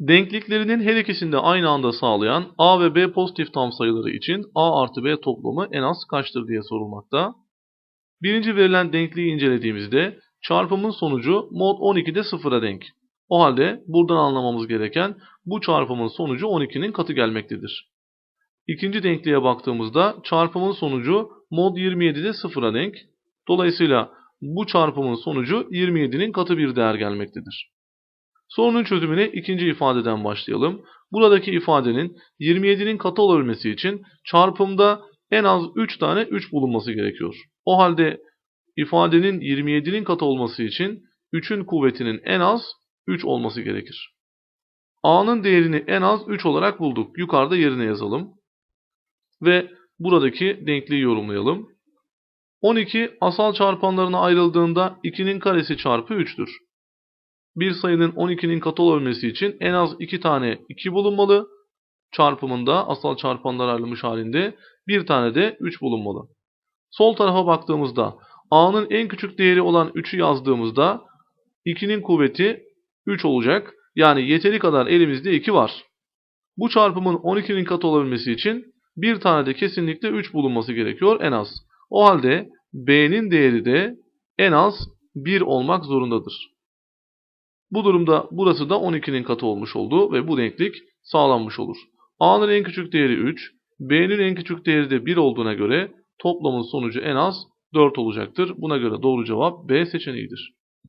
Denkliklerinin her ikisini aynı anda sağlayan A ve B pozitif tam sayıları için A artı B toplamı en az kaçtır diye sorulmakta. Birinci verilen denkliği incelediğimizde çarpımın sonucu mod 12'de sıfıra denk. O halde buradan anlamamız gereken bu çarpımın sonucu 12'nin katı gelmektedir. İkinci denkliğe baktığımızda çarpımın sonucu mod 27'de sıfıra denk. Dolayısıyla bu çarpımın sonucu 27'nin katı bir değer gelmektedir. Sorunun çözümüne ikinci ifadeden başlayalım. Buradaki ifadenin 27'nin katı olabilmesi için çarpımda en az 3 tane 3 bulunması gerekiyor. O halde ifadenin 27'nin katı olması için 3'ün kuvvetinin en az 3 olması gerekir. A'nın değerini en az 3 olarak bulduk. Yukarıda yerine yazalım. Ve buradaki denkliği yorumlayalım. 12 asal çarpanlarına ayrıldığında 2'nin karesi çarpı 3'tür. Bir sayının 12'nin katı olabilmesi için en az 2 tane 2 bulunmalı. Çarpımında asal çarpanlar ayrılmış halinde bir tane de 3 bulunmalı. Sol tarafa baktığımızda A'nın en küçük değeri olan 3'ü yazdığımızda 2'nin kuvveti 3 olacak. Yani yeteri kadar elimizde 2 var. Bu çarpımın 12'nin katı olabilmesi için bir tane de kesinlikle 3 bulunması gerekiyor en az. O halde B'nin değeri de en az 1 olmak zorundadır. Bu durumda burası da 12'nin katı olmuş oldu ve bu denklik sağlanmış olur. A'nın en küçük değeri 3, B'nin en küçük değeri de 1 olduğuna göre toplamın sonucu en az 4 olacaktır. Buna göre doğru cevap B seçeneğidir.